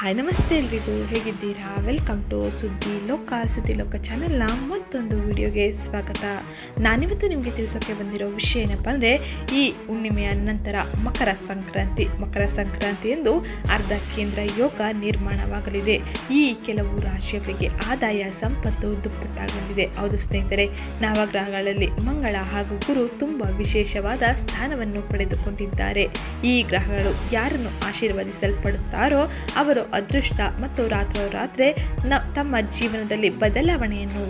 Hi ನಮಸ್ತೆ ಎಲ್ರಿಗೂ, ಹೇಗಿದ್ದೀರಾ? ವೆಲ್ಕಮ್ ಟು ಸುದ್ದಿ ಲೋಕ ಸುದ್ದಿ ಲೋಕ ಚಾನೆಲ್ನ ಮತ್ತೊಂದು ವಿಡಿಯೋಗೆ ಸ್ವಾಗತ. ನಾನಿವತ್ತು ನಿಮಗೆ ತಿಳಿಸೋಕೆ ಬಂದಿರೋ ವಿಷಯ ಏನಪ್ಪ ಅಂದರೆ, ಈ ಹುಣ್ಣಿಮೆಯ ನಂತರ ಮಕರ ಸಂಕ್ರಾಂತಿ. ಮಕರ ಸಂಕ್ರಾಂತಿ ಎಂದು ಅರ್ಧ ಕೇಂದ್ರ ಯೋಗ ನಿರ್ಮಾಣವಾಗಲಿದೆ. ಈ ಕೆಲವು ರಾಶಿಯವರಿಗೆ ಆದಾಯ, ಸಂಪತ್ತು ದುಪ್ಪಟ್ಟಾಗಲಿದೆ. ಹೌದು ಸ್ನೇಹಿತರೆ, ನವಗ್ರಹಗಳಲ್ಲಿ ಮಂಗಳ ಹಾಗೂ ಗುರು ತುಂಬ ವಿಶೇಷವಾದ ಸ್ಥಾನವನ್ನು ಪಡೆದುಕೊಂಡಿದ್ದಾರೆ. ಈ ಗ್ರಹಗಳು ಯಾರನ್ನು ಆಶೀರ್ವದಿಸಲ್ಪಡುತ್ತಾರೋ, ಅವರು ಅದೃಷ್ಟ ಮತ್ತು ರಾತ್ರೋರಾತ್ರಿ ನ ತಮ್ಮ ಜೀವನದಲ್ಲಿ ಬದಲಾವಣೆಯನ್ನು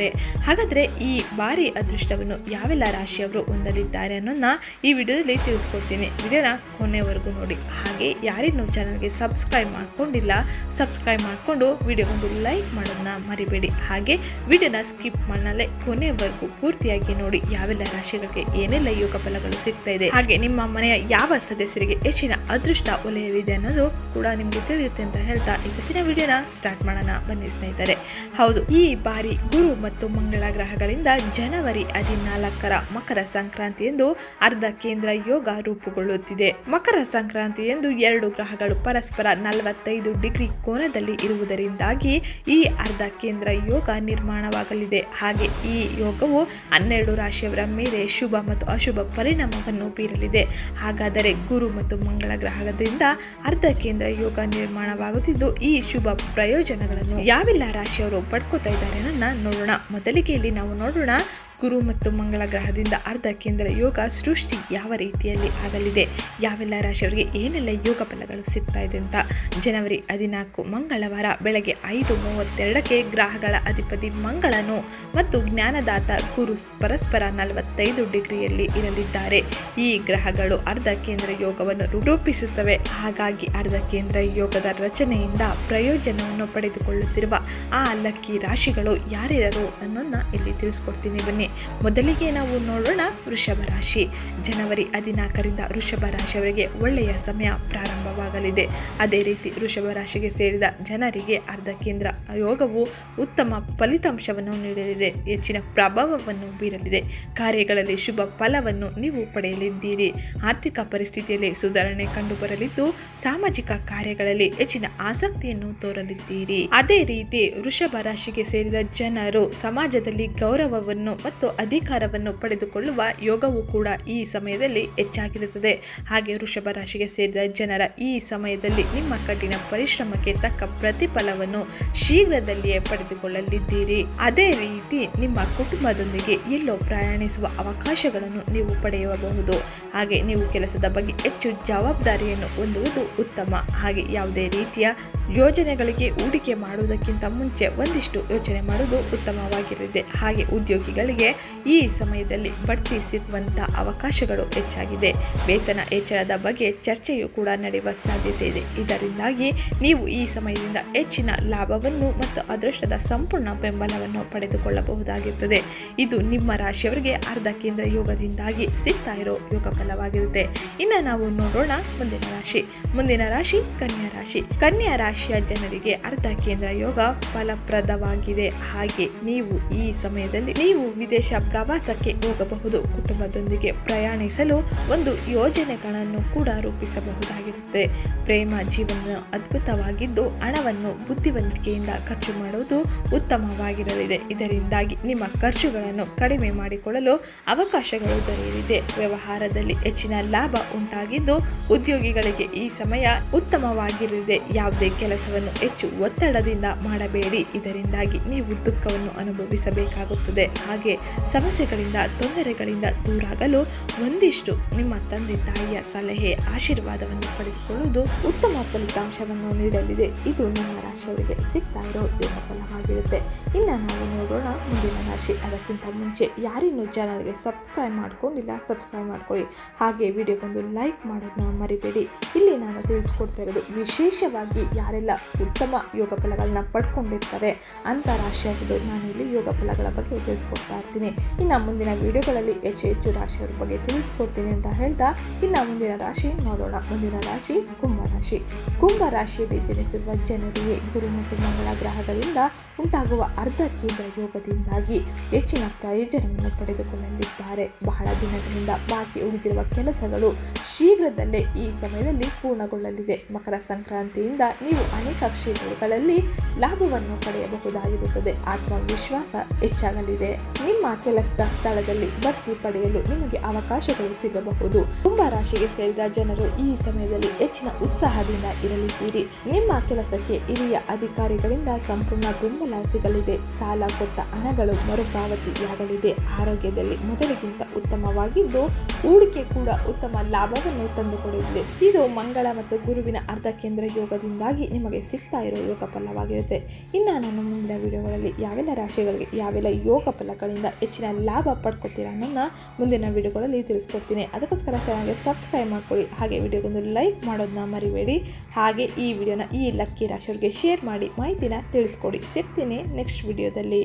ಹೊಂದಲಿದ್ದಾರೆ ಹಾಗಾದರೆ ಈ ಬಾರಿ ಅದೃಷ್ಟವನ್ನು ಯಾವೆಲ್ಲ ರಾಶಿಯವರು ಹೊಂದಲಿದ್ದಾರೆ ಅನ್ನೋದನ್ನ ಈ ವಿಡಿಯೋದಲ್ಲಿ ತಿಳಿಸ್ಕೊಡ್ತೀನಿ. ವಿಡಿಯೋನ ಕೊನೆವರೆಗೂ ನೋಡಿ. ಹಾಗೆ ಯಾರಿನ್ನೂ ಚಾನಲ್ಗೆ ಸಬ್ಸ್ಕ್ರೈಬ್ ಮಾಡ್ಕೊಂಡಿಲ್ಲ ಸಬ್ಸ್ಕ್ರೈಬ್ ಮಾಡಿಕೊಂಡು ವಿಡಿಯೋಗೊಂದು ಲೈಕ್ ಮಾಡೋದನ್ನ ಮರಿಬೇಡಿ. ಹಾಗೆ ವಿಡಿಯೋನ ಸ್ಕಿಪ್ ಮಾಡಲೇ ಕೊನೆವರೆಗೂ ಪೂರ್ತಿಯಾಗಿ ನೋಡಿ ಯಾವೆಲ್ಲ ರಾಶಿಗಳಿಗೆ ಏನೆಲ್ಲ ಯೋಗ ಫಲಗಳು ಸಿಗ್ತಾ ಇದೆ. ಹಾಗೆ ನಿಮ್ಮ ಮನೆಯ ಯಾವ ಸದಸ್ಯರಿಗೆ ಹೆಚ್ಚಿನ ಅದೃಷ್ಟ ಒಲೆಯಲಿದೆ ಅನ್ನೋದು ಕೂಡ ನಿಮಗೆ ತಿಳಿಯುತ್ತೆ ಅಂತ ಹೇಳ್ತಾ ಇವತ್ತಿನ ವಿಡಿಯೋನ ಸ್ಟಾರ್ಟ್ ಮಾಡೋಣ. ಬನ್ನಿ ಸ್ನೇಹಿತರೆ. ಹೌದು, ಈ ಬಾರಿ ಗುರು ಮತ್ತು ಮಂಗಳ ಗ್ರಹಗಳಿಂದ ಜನವರಿ ಹದಿನಾಲ್ಕರ ಮಕರ ಸಂಕ್ರಾಂತಿ ಎಂದು ಅರ್ಧ ಕೇಂದ್ರ ಯೋಗ ರೂಪುಗೊಳ್ಳುತ್ತಿದೆ. ಮಕರ ಸಂಕ್ರಾಂತಿ ಎಂದು ಎರಡು ಗ್ರಹಗಳು ಪರಸ್ಪರ ನಲವತ್ತೈದು ಡಿಗ್ರಿ ಕೋನದಲ್ಲಿ ಇರುವುದರಿಂದಾಗಿ ಈ ಅರ್ಧ ಕೇಂದ್ರ ಯೋಗ ನಿರ್ಮಾಣವಾಗಲಿದೆ. ಹಾಗೆ ಈ ಯೋಗವು ಹನ್ನೆರಡು ರಾಶಿಯವರ ಮೇಲೆ ಶುಭ ಮತ್ತು ಅಶುಭ ಪರಿಣಾಮವನ್ನು ಬೀರಲಿದೆ. ಹಾಗಾದರೆ ಗುರು ಮತ್ತು ಮಂಗಳ ಗ್ರಹದಿಂದ ಅರ್ಧ ಕೇಂದ್ರ ಯೋಗ ನಿರ್ಮಾಣವಾಗುತ್ತಿದ್ದು, ಈ ಶುಭ ಪ್ರಯೋಜನಗಳನ್ನು ಯಾವೆಲ್ಲ ರಾಶಿಯವರು ಪಡ್ಕೋತಾ ಇದ್ದಾರೆ ನೋಡೋಣ. ಮೊದಲಿಗೆ ಇಲ್ಲಿ ನಾವು ನೋಡೋಣ ಗುರು ಮತ್ತು ಮಂಗಳ ಗ್ರಹದಿಂದ ಅರ್ಧ ಕೇಂದ್ರ ಯೋಗ ಸೃಷ್ಟಿ ಯಾವ ರೀತಿಯಲ್ಲಿ ಆಗಲಿದೆ? ಯಾವೆಲ್ಲ ರಾಶಿಯವರಿಗೆ ಏನೆಲ್ಲ ಯೋಗ ಫಲಗಳು ಸಿಗ್ತಾ ಇದೆ ಅಂತ? ಜನವರಿ ಹದಿನಾಲ್ಕು ಮಂಗಳವಾರ ಬೆಳಗ್ಗೆ ಐದು ಮೂವತ್ತೆರಡಕ್ಕೆ ಗ್ರಹಗಳ ಅಧಿಪತಿ ಮಂಗಳನು ಮತ್ತು ಜ್ಞಾನದಾತ ಗುರು ಪರಸ್ಪರ ನಲವತ್ತೈದು ಡಿಗ್ರಿಯಲ್ಲಿ ಇರಲಿದ್ದಾರೆ. ಈ ಗ್ರಹಗಳು ಅರ್ಧ ಕೇಂದ್ರ ಯೋಗವನ್ನು ರೂಪಿಸುತ್ತವೆ. ಹಾಗಾಗಿ ಅರ್ಧ ಕೇಂದ್ರ ಯೋಗದ ರಚನೆಯಿಂದ ಪ್ರಯೋಜನವನ್ನು ಪಡೆದುಕೊಳ್ಳುತ್ತಿರುವ ಆ ಲಕ್ಕಿ ರಾಶಿಗಳು ಯಾರ್ಯಾರು ಅನ್ನೋದನ್ನ ಇಲ್ಲಿ ತಿಳಿಸ್ಕೊಡ್ತೀನಿ ಬನ್ನಿ. ಮೊದಲಿಗೆ ನಾವು ನೋಡೋಣ ವೃಷಭ ರಾಶಿ. ಜನವರಿ ಹದಿನಾಲ್ಕರಿಂದ ವೃಷಭ ರಾಶಿಯವರಿಗೆ ಒಳ್ಳೆಯ ಸಮಯ ಪ್ರಾರಂಭವಾಗಲಿದೆ. ಅದೇ ರೀತಿ ವೃಷಭ ರಾಶಿಗೆ ಸೇರಿದ ಜನರಿಗೆ ಅರ್ಧ ಕೇಂದ್ರ ಯೋಗವು ಉತ್ತಮ ಫಲಿತಾಂಶವನ್ನು ನೀಡಲಿದೆ. ಹೆಚ್ಚಿನ ಪ್ರಭಾವವನ್ನು ಬೀರಲಿದೆ. ಕಾರ್ಯಗಳಲ್ಲಿ ಶುಭ ಫಲವನ್ನು ನೀವು ಪಡೆಯಲಿದ್ದೀರಿ. ಆರ್ಥಿಕ ಪರಿಸ್ಥಿತಿಯಲ್ಲಿ ಸುಧಾರಣೆ ಕಂಡುಬರಲಿದ್ದು, ಸಾಮಾಜಿಕ ಕಾರ್ಯಗಳಲ್ಲಿ ಹೆಚ್ಚಿನ ಆಸಕ್ತಿಯನ್ನು ತೋರಲಿದ್ದೀರಿ. ಅದೇ ರೀತಿ ವೃಷಭ ರಾಶಿಗೆ ಸೇರಿದ ಜನರು ಸಮಾಜದಲ್ಲಿ ಗೌರವವನ್ನು ಮತ್ತು ಅಧಿಕಾರವನ್ನು ಪಡೆದುಕೊಳ್ಳುವ ಯೋಗವು ಕೂಡ ಈ ಸಮಯದಲ್ಲಿ ಹೆಚ್ಚಾಗಿರುತ್ತದೆ. ಹಾಗೆ ವೃಷಭ ರಾಶಿಗೆ ಸೇರಿದ ಜನರ ಈ ಸಮಯದಲ್ಲಿ ನಿಮ್ಮ ಕಠಿಣ ಪರಿಶ್ರಮಕ್ಕೆ ತಕ್ಕ ಪ್ರತಿಫಲವನ್ನು ಶೀಘ್ರದಲ್ಲಿಯೇ ಪಡೆದುಕೊಳ್ಳಲಿದ್ದೀರಿ. ಅದೇ ರೀತಿ ನಿಮ್ಮ ಕುಟುಂಬದೊಂದಿಗೆ ಎಲ್ಲೋ ಪ್ರಯಾಣಿಸುವ ಅವಕಾಶಗಳನ್ನು ನೀವು ಪಡೆಯಬಹುದು. ಹಾಗೆ ನೀವು ಕೆಲಸದ ಬಗ್ಗೆ ಹೆಚ್ಚು ಜವಾಬ್ದಾರಿಯನ್ನು ಹೊಂದುವುದು ಉತ್ತಮ. ಹಾಗೆ ಯಾವುದೇ ರೀತಿಯ ಯೋಜನೆಗಳಿಗೆ ಹೂಡಿಕೆ ಮಾಡುವುದಕ್ಕಿಂತ ಮುಂಚೆ ಒಂದಿಷ್ಟು ಯೋಚನೆ ಮಾಡುವುದು ಉತ್ತಮವಾಗಿರಲಿದೆ. ಹಾಗೆ ಉದ್ಯೋಗಿಗಳಿಗೆ ಈ ಸಮಯದಲ್ಲಿ ಬಡ್ತಿ ಸಿಗುವಂಥ ಅವಕಾಶಗಳು ಹೆಚ್ಚಾಗಿದೆ. ವೇತನ ಹೆಚ್ಚಳದ ಬಗ್ಗೆ ಚರ್ಚೆಯು ಕೂಡ ನಡೆಯುವ ಸಾಧ್ಯತೆ ಇದೆ. ಇದರಿಂದಾಗಿ ನೀವು ಈ ಸಮಯದಿಂದ ಹೆಚ್ಚಿನ ಲಾಭವನ್ನು ಮತ್ತು ಅದೃಷ್ಟದ ಸಂಪೂರ್ಣ ಬೆಂಬಲವನ್ನು ಪಡೆದುಕೊಳ್ಳಬಹುದಾಗಿರುತ್ತದೆ. ಇದು ನಿಮ್ಮ ರಾಶಿಯವರಿಗೆ ಅರ್ಧ ಕೇಂದ್ರ ಯೋಗದಿಂದಾಗಿ ಸಿಗ್ತಾ ಇರೋ ಯೋಗ ಫಲವಾಗಿರುತ್ತೆ. ಇನ್ನು ನಾವು ನೋಡೋಣ ಮುಂದಿನ ರಾಶಿ. ಮುಂದಿನ ರಾಶಿ ಕನ್ಯಾ ರಾಶಿ. ಕನ್ಯಾ ರಾಶಿಯ ಜನರಿಗೆ ಅರ್ಧ ಕೇಂದ್ರ ಯೋಗ ಫಲಪ್ರದವಾಗಿದೆ. ಹಾಗೆ ನೀವು ಈ ಸಮಯದಲ್ಲಿ ನೀವು ವಿದೇಶ ಪ್ರವಾಸಕ್ಕೆ ಹೋಗಬಹುದು. ಕುಟುಂಬದೊಂದಿಗೆ ಪ್ರಯಾಣಿಸಲು ಒಂದು ಯೋಜನೆಗಳನ್ನು ಕೂಡ ರೂಪಿಸಬಹುದಾಗಿರುತ್ತೆ. ಪ್ರೇಮ ಜೀವನ ಅದ್ಭುತವಾಗಿದ್ದು, ಹಣವನ್ನು ಬುದ್ಧಿವಂತಿಕೆಯಿಂದ ಖರ್ಚು ಮಾಡುವುದು ಉತ್ತಮವಾಗಿರಲಿದೆ. ಇದರಿಂದಾಗಿ ನಿಮ್ಮ ಖರ್ಚುಗಳನ್ನು ಕಡಿಮೆ ಮಾಡಿಕೊಳ್ಳಲು ಅವಕಾಶಗಳು ದೊರೆಯಲಿದೆ. ವ್ಯವಹಾರದಲ್ಲಿ ಹೆಚ್ಚಿನ ಲಾಭ ಉಂಟಾಗಿದ್ದು, ಉದ್ಯೋಗಿಗಳಿಗೆ ಈ ಸಮಯ ಉತ್ತಮವಾಗಿರಲಿದೆ. ಯಾವುದೇ ಕೆಲಸವನ್ನು ಹೆಚ್ಚು ಒತ್ತಡದಿಂದ ಮಾಡಬೇಡಿ. ಇದರಿಂದಾಗಿ ನೀವು ದುಃಖವನ್ನು ಅನುಭವಿಸಬೇಕಾಗುತ್ತದೆ. ಹಾಗೆ ಸಮಸ್ಯೆಗಳಿಂದ, ತೊಂದರೆಗಳಿಂದ ದೂರಾಗಲು ಒಂದಿಷ್ಟು ನಿಮ್ಮ ತಂದೆ ತಾಯಿಯ ಸಲಹೆ, ಆಶೀರ್ವಾದವನ್ನು ಪಡೆದುಕೊಳ್ಳುವುದು ಉತ್ತಮ ಫಲಿತಾಂಶವನ್ನು ನೀಡಲಿದೆ. ಇದು ನಿಮ್ಮ ರಾಶಿಯವರಿಗೆ ಸಿಗ್ತಾ ಇರೋ ಯೋಗ ಫಲವಾಗಿರುತ್ತೆ. ಇನ್ನು ನಾವು ನೋಡೋಣ ಮುಂದಿನ ರಾಶಿ. ಅದಕ್ಕಿಂತ ಮುಂಚೆ ಯಾರಿನ್ನೂ ಚಾನಲ್ಗೆ ಸಬ್ಸ್ಕ್ರೈಬ್ ಮಾಡ್ಕೊಂಡಿಲ್ಲ, ಸಬ್ಸ್ಕ್ರೈಬ್ ಮಾಡ್ಕೊಳ್ಳಿ. ಹಾಗೆ ವಿಡಿಯೋಗೊಂದು ಲೈಕ್ ಮಾಡೋದನ್ನ ಮರಿಬೇಡಿ. ಇಲ್ಲಿ ನಾನು ತಿಳಿಸ್ಕೊಡ್ತಾ ಇರೋದು, ವಿಶೇಷವಾಗಿ ಯಾರೆಲ್ಲ ಉತ್ತಮ ಯೋಗ ಫಲಗಳನ್ನ ಪಡ್ಕೊಂಡಿರ್ತಾರೆ ಅಂತ ರಾಶಿಯಾಗಿದ್ದು ನಾನು ಇಲ್ಲಿ ಯೋಗ ಫಲಗಳ ಬಗ್ಗೆ ತಿಳಿಸ್ಕೊಡ್ತಾ ತಿಳಿಸ್ಕೊಡ್ತೀನಿ ಇನ್ನು ಮುಂದಿನ ವಿಡಿಯೋಗಳಲ್ಲಿ ಹೆಚ್ಚು ಹೆಚ್ಚು ರಾಶಿಯವರ ಬಗ್ಗೆ ತಿಳಿಸ್ಕೊಡ್ತೀನಿ ಅಂತ ಹೇಳ್ತಾ, ಇನ್ನು ಮುಂದಿನ ರಾಶಿ ನೋಡೋಣ. ಮುಂದಿನ ರಾಶಿ ಕುಂಭ ರಾಶಿ. ಕುಂಭ ರಾಶಿಯಲ್ಲಿ ಜನಿಸಿರುವ ಜನರಿಗೆ ಗುರು ಮತ್ತು ಮಂಗಳ ಗ್ರಹಗಳಿಂದ ಉಂಟಾಗುವ ಅರ್ಧ ಕೇಂದ್ರ ಯೋಗದಿಂದಾಗಿ ಹೆಚ್ಚಿನ ಪ್ರಯೋಜನವನ್ನು ಪಡೆದುಕೊಳ್ಳಲಿದ್ದಾರೆ. ಬಹಳ ದಿನಗಳಿಂದ ಬಾಕಿ ಉಳಿದಿರುವ ಕೆಲಸಗಳು ಶೀಘ್ರದಲ್ಲೇ ಈ ಸಮಯದಲ್ಲಿ ಪೂರ್ಣಗೊಳ್ಳಲಿದೆ. ಮಕರ ಸಂಕ್ರಾಂತಿಯಿಂದ ನೀವು ಅನೇಕ ಕ್ಷೇತ್ರಗಳಲ್ಲಿ ಲಾಭವನ್ನು ಪಡೆಯಬಹುದಾಗಿರುತ್ತದೆ. ಆತ್ಮವಿಶ್ವಾಸ ಹೆಚ್ಚಾಗಲಿದೆ. ನಿಮ್ಮ ಕೆಲಸದ ಸ್ಥಳದಲ್ಲಿ ಬಡ್ತಿ ಪಡೆಯಲು ನಿಮಗೆ ಅವಕಾಶಗಳು ಸಿಗಬಹುದು. ಕುಂಭ ರಾಶಿಗೆ ಸೇರಿದ ಜನರು ಈ ಸಮಯದಲ್ಲಿ ಹೆಚ್ಚಿನ ಉತ್ಸಾಹದಿಂದ ಇರಲಿದ್ದೀರಿ. ನಿಮ್ಮ ಕೆಲಸಕ್ಕೆ ಹಿರಿಯ ಅಧಿಕಾರಿಗಳಿಂದ ಸಂಪೂರ್ಣ ಬೆಂಬಲ ಸಿಗಲಿದೆ. ಸಾಲ ಕೊಟ್ಟ ಹಣಗಳು ಮರುಪಾವತಿಯಾಗಲಿದೆ. ಆರೋಗ್ಯದಲ್ಲಿ ಮೊದಲಿಗಿಂತ ಉತ್ತಮವಾಗಿದ್ದು, ಹೂಡಿಕೆ ಕೂಡ ಉತ್ತಮ ಲಾಭವನ್ನು ತಂದುಕೊಡಲಿದೆ ಇದು ಮಂಗಳ ಮತ್ತು ಗುರುವಿನ ಅರ್ಧ ಕೇಂದ್ರ ಯೋಗದಿಂದಾಗಿ ನಿಮಗೆ ಸಿಗ್ತಾ ಇರೋ ಯೋಗ ಫಲವಾಗಿರುತ್ತೆ ಇನ್ನು ನಾನು ಮುಂದಿನ ವಿಡಿಯೋಗಳಲ್ಲಿ ಯಾವೆಲ್ಲ ರಾಶಿಗಳಿಗೆ ಯಾವೆಲ್ಲ ಯೋಗ ಫಲಗಳಿಂದ ಹೆಚ್ಚಿನ ಲಾಭ ಪಡ್ಕೊತೀರಾ ಅನ್ನೋದನ್ನ ಮುಂದಿನ ವಿಡಿಯೋಗಳಲ್ಲಿ ತಿಳಿಸ್ಕೊಡ್ತೀನಿ. ಅದಕ್ಕೋಸ್ಕರ ಚಾನಲ್ಗೆ ಸಬ್ಸ್ಕ್ರೈಬ್ ಮಾಡ್ಕೊಳ್ಳಿ. ಹಾಗೆ ವಿಡಿಯೋಗೊಂದು ಲೈಕ್ ಮಾಡೋದನ್ನ ಮರಿಬೇಡಿ. ಹಾಗೆ ಈ ವಿಡಿಯೋನ ಈ ಲಕ್ಕಿ ರಾಶಿಯವರಿಗೆ ಶೇರ್ ಮಾಡಿ ಮಾಹಿತಿನ ತಿಳಿಸ್ಕೊಡಿ. ಸಿಗ್ತೀನಿ ನೆಕ್ಸ್ಟ್ ವಿಡಿಯೋದಲ್ಲಿ.